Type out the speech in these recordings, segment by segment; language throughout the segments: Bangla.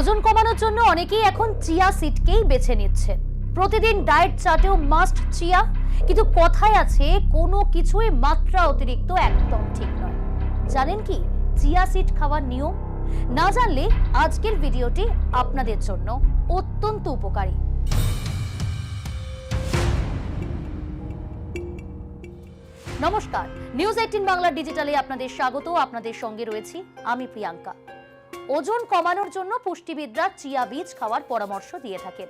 ওজন কমানোর জন্য অনেকেই এখন চিয়া সিডকেই বেছে নিচ্ছেন। প্রতিদিন ডায়েট চার্টেও মাস্ট চিয়া, কিন্তু কথায় আছে, কোনো কিছুই মাত্রা অতিরিক্ত একদম ঠিক নয়। জানেন কি, চিয়া সিড খাওয়ার নিয়ম? না জানলে আজকের ভিডিওটি আপনাদের জন্য অত্যন্ত উপকারী। নমস্কার, নিউজ এইটিন বাংলা ডিজিটালে আপনাদের স্বাগত। আপনাদের সঙ্গে রয়েছি আমি প্রিয়াঙ্কা। ওজন কমানোর জন্য পুষ্টিবিদরা চিয়া বীজ খাওয়ার পরামর্শ দিয়ে থাকেন।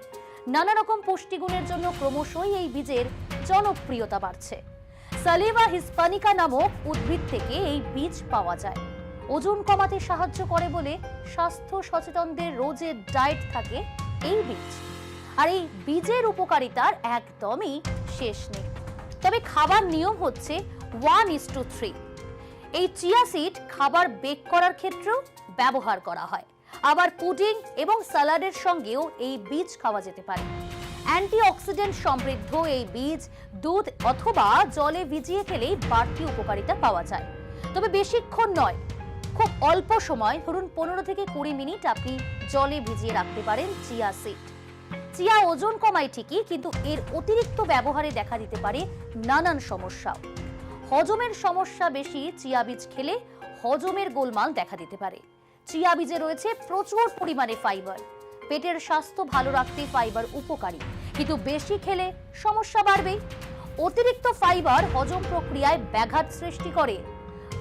নানা রকম পুষ্টিগুণের জন্য ক্রমশই এই বীজের জনপ্রিয়তা বাড়ছে। সালিভা হিসপানিকা নামক উদ্ভিদ থেকে এই বীজ পাওয়া যায়। ওজন কমাতে সাহায্য করে বলে স্বাস্থ্য সচেতনদের রোজের ডায়েট থাকে এই বীজ। আর এই বীজের উপকারিতার একদমই শেষ নেই। তবে খাবার নিয়ম হচ্ছে ওয়ান ইস টু থ্রি এই চিয়া সিড খাবার বেক করার ক্ষেত্রেও ব্যবহার করা হয়। আবার পুডিং এবং সালাডের সঙ্গেও এই বীজ খাওয়া যেতে পারে। অ্যান্টিঅক্সিডেন্ট সমৃদ্ধ এই বীজ দুধ অথবা জলে ভিজিয়ে খেলেই বাড়তি উপকারিতা পাওয়া যায়। তবে বেশিক্ষণ নয়, খুব অল্প সময়, ধরুন পনেরো থেকে কুড়ি মিনিট আপনি জলে ভিজিয়ে রাখতে পারেন চিয়া সিড। চিয়া ওজন কমায় ঠিকই, কিন্তু এর অতিরিক্ত ব্যবহারে দেখা দিতে পারে নানান সমস্যা হজমের সমস্যা বেশি, চিয়া বীজ খেলে হজমের গোলমাল দেখা দিতে পারে। চিয়া বীজে রয়েছে প্রচুর পরিমাণে ফাইবার। পেটের স্বাস্থ্য ভালো রাখতে ফাইবার উপকারী। কিন্তু বেশি খেলে সমস্যা বাড়বেই অতিরিক্ত ফাইবার হজম প্রক্রিয়ায় ব্যাঘাত সৃষ্টি করে।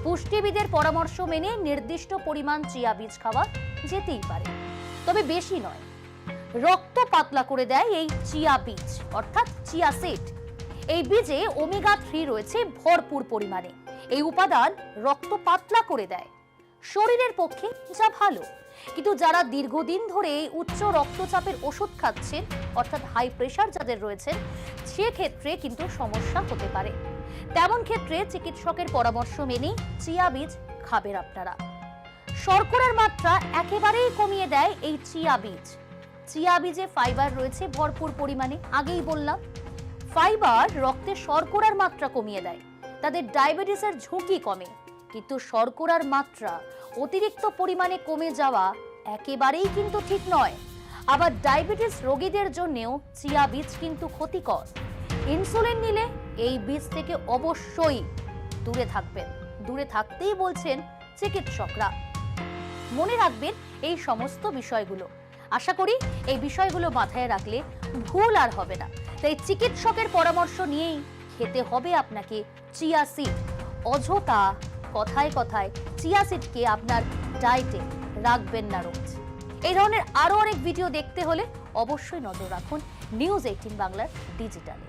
পুষ্টিবিদের পরামর্শ মেনে নির্দিষ্ট পরিমাণ চিয়া বীজ খাওয়া যেতেই পারে। তবে বেশি নয়, রক্ত পাতলা করে দেয় এই চিয়া বীজ, অর্থাৎ চিয়া সিড এই বীজে ওমেগা থ্রি রয়েছে ভরপুর পরিমাণে। এই উপাদান রক্ত পাতলা করে দেয়। শরীরের পক্ষে যা ভালো। কিন্তু যারা দীর্ঘদিন ধরে উচ্চ রক্তচাপের ওষুধ খাচ্ছেন, অর্থাৎ হাই প্রেশার যাদের রয়েছে সেক্ষেত্রে কিন্তু সমস্যা হতে পারে। তেমন ক্ষেত্রে চিকিৎসকের পরামর্শ মেনে চিয়া বীজ খাবেন আপনারা। শর্করার মাত্রা একেবারেই কমিয়ে দেয় এই চিয়া বীজ। চিয়া বীজে ফাইবার রয়েছে ভরপুর পরিমাণে, আগেই বললাম। ফাইবার রক্তে শর্করার মাত্রা কমিয়ে দেয়। তাদের ডায়াবেটিসের ঝুঁকি কমে। কিন্তু শর্করার মাত্রা অতিরিক্ত পরিমাণে কমে যাওয়া একেবারেই কিন্তু ঠিক নয়। আবার ডায়াবেটিস রোগীদের জন্যেও চিয়া বীজ কিন্তু ক্ষতিকর। ইনসুলিন নিলে এই বীজ থেকে অবশ্যই দূরে থাকবেন। দূরে থাকতেই বলছেন চিকিৎসকরা। মনে রাখবেন এই সমস্ত বিষয়গুলো। আশা করি এই বিষয়গুলো মাথায় রাখলে ভুল আর হবে না। তাই চিকিৎসকের পরামর্শ নিয়েই খেতে হবে আপনাকে চিয়া সিড। অযথা কথায় কথায় চিয়া সিডকে আপনার ডায়েটে রাখবেন না রোজ। এই ধরনের আরও অনেক ভিডিও দেখতে হলে অবশ্যই নজর রাখুন নিউজ এইটিন বাংলার ডিজিটালে।